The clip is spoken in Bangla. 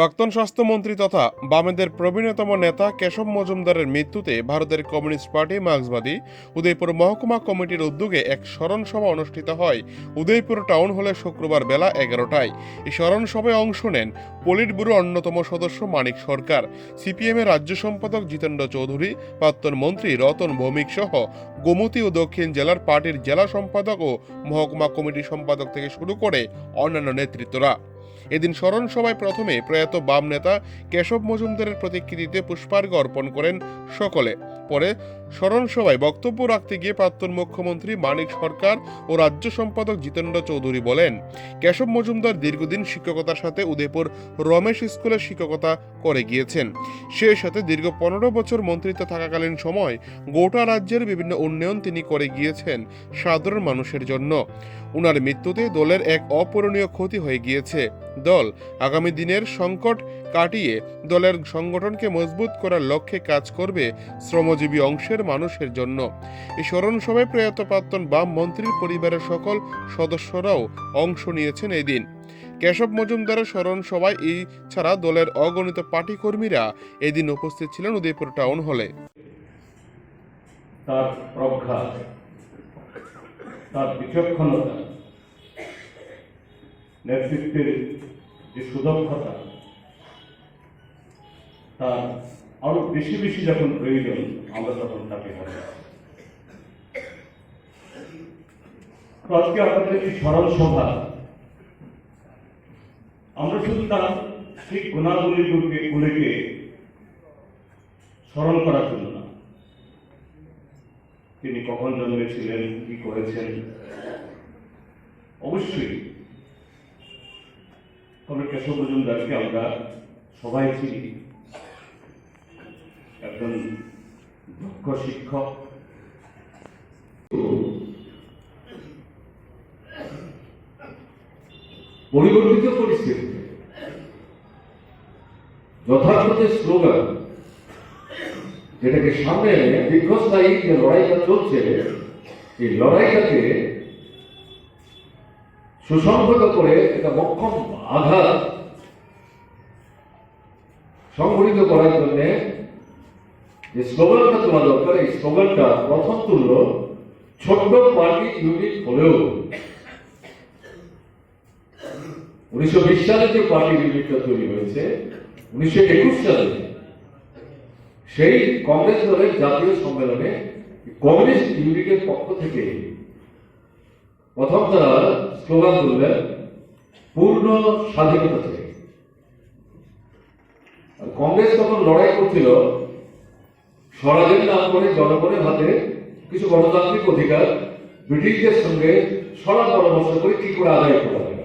প্রাক্তন স্বাস্থ্যমন্ত্রী তথা বামেদের প্রবীণতম নেতা কেশব মজুমদারের মৃত্যুতে ভারতের কমিউনিস্ট পার্টি, মার্ক্সবাদী উদয়পুর মহকুমা কমিটির উদ্যোগে এক স্মরণ সভা অনুষ্ঠিত হয়। উদয়পুর টাউন হলে শুক্রবার বেলা এগারোটায়। এই স্মরণ সভায় অংশ নেন পলিট ব্যুরো অন্যতম সদস্য মানিক সরকার, সিপিএমের রাজ্য সম্পাদক জিতেন্দ্র চৌধুরী, প্রাক্তন মন্ত্রী রতন ভৌমিক সহ গোমতী ও দক্ষিণ জেলার পার্টির জেলা সম্পাদক ও মহকুমা কমিটি সম্পাদক থেকে শুরু করে অন্যান্য নেতৃত্বরা। এদিন স্মরণ সভায় প্রথমে প্রয়াত বাম নেতা কেশব মজুমদারের প্রতিকৃতিতে পুষ্পার্ঘ্য অর্পণ করেন সকলে। পরে স্মরণ সভায় বক্তব্য রাখতে গিয়ে প্রাক্তন মুখ্যমন্ত্রী মানিক সরকার ও রাজ্য সম্পাদক জিতেন্দ্র চৌধুরী বলেন, কেশব মজুমদার দীর্ঘদিন শিক্ষকতার সাথে উদয়পুর রমেশ স্কুলে শিক্ষকতা করে গিয়েছেন। সেই সাথে দীর্ঘ পনেরো বছর মন্ত্রিত্ব থাকাকালীন সময় গোটা রাজ্যের বিভিন্ন উন্নয়ন তিনি করে গিয়েছেন সাধারণ মানুষের জন্য। উনার মৃত্যুতে দলের এক অপূরণীয় ক্ষতি হয়ে গিয়েছে। দল আগামী দিনের সংকট কাটিয়ে দলের সংগঠনকে মজবুত করার লক্ষ্যে কাজ করবে শ্রমজীবী অংশের মানুষের জন্য। এই স্মরণ সভায় প্রয়াত প্রাক্তন বাম মন্ত্রীর পরিবারের সকল সদস্যরাও অংশ নিয়েছেন এই দিন। কেশব মজুমদারের স্মরণ সভায় এই ছাড়া দলের অগণিত পার্টি কর্মীরা এদিন উপস্থিত ছিলেন উদয়পুর টাউন হলে। তার প্রজ্ঞা, তার বিচক্ষণতা, নেতৃত্বের যে সুদক্ষতা তার আরও বেশি বেশি যখন প্রয়োজন, আমরা তখন তাকে আজকে আমাদের এই স্মরণ সভা। আমরা শুধু তার ঠিক গুণাগুলিগুলিকে গুলিকে স্মরণ করার জন্য না। তিনি কখন জন্মেছিলেন, কি করেছেন? অবশ্যই তবে কেশব মজুমদারকে আমরা সবাই চিনি। একজন দক্ষ শিক্ষক। পরিবর্তিত পরিস্থিতিতে যথার্থ যে স্লোগান, যেটাকে সামনে দীর্ঘস্থায়ী যে লড়াইটা চলছে, এই লড়াইটাকে সুসংহত করে একটা মক্ষম আঘাত সংগঠিত করার জন্য যে স্লোগানটা তোলা দরকার, এই স্লোগানটা প্রথম তুলল ছোট্ট পার্টি ইউনিট হলেও। উনিশশো বিশ সালে যে পার্টি ইউনিটটা তৈরি হয়েছে, উনিশশো একুশ সালে সেই কংগ্রেস দলের জাতীয় সম্মেলনে কমিউনিস্ট ইউনিটের পক্ষ থেকে প্রথম তারা স্লোগান তুলবেন পূর্ণ স্বাধীনতা থেকে। কংগ্রেস তখন লড়াই করছিল, স্বরাজের নাম করে জনগণের হাতে কিছু গণতান্ত্রিক অধিকার ব্রিটিশদের সঙ্গে সরা পরামর্শ করে কি করে আদায় করা যায়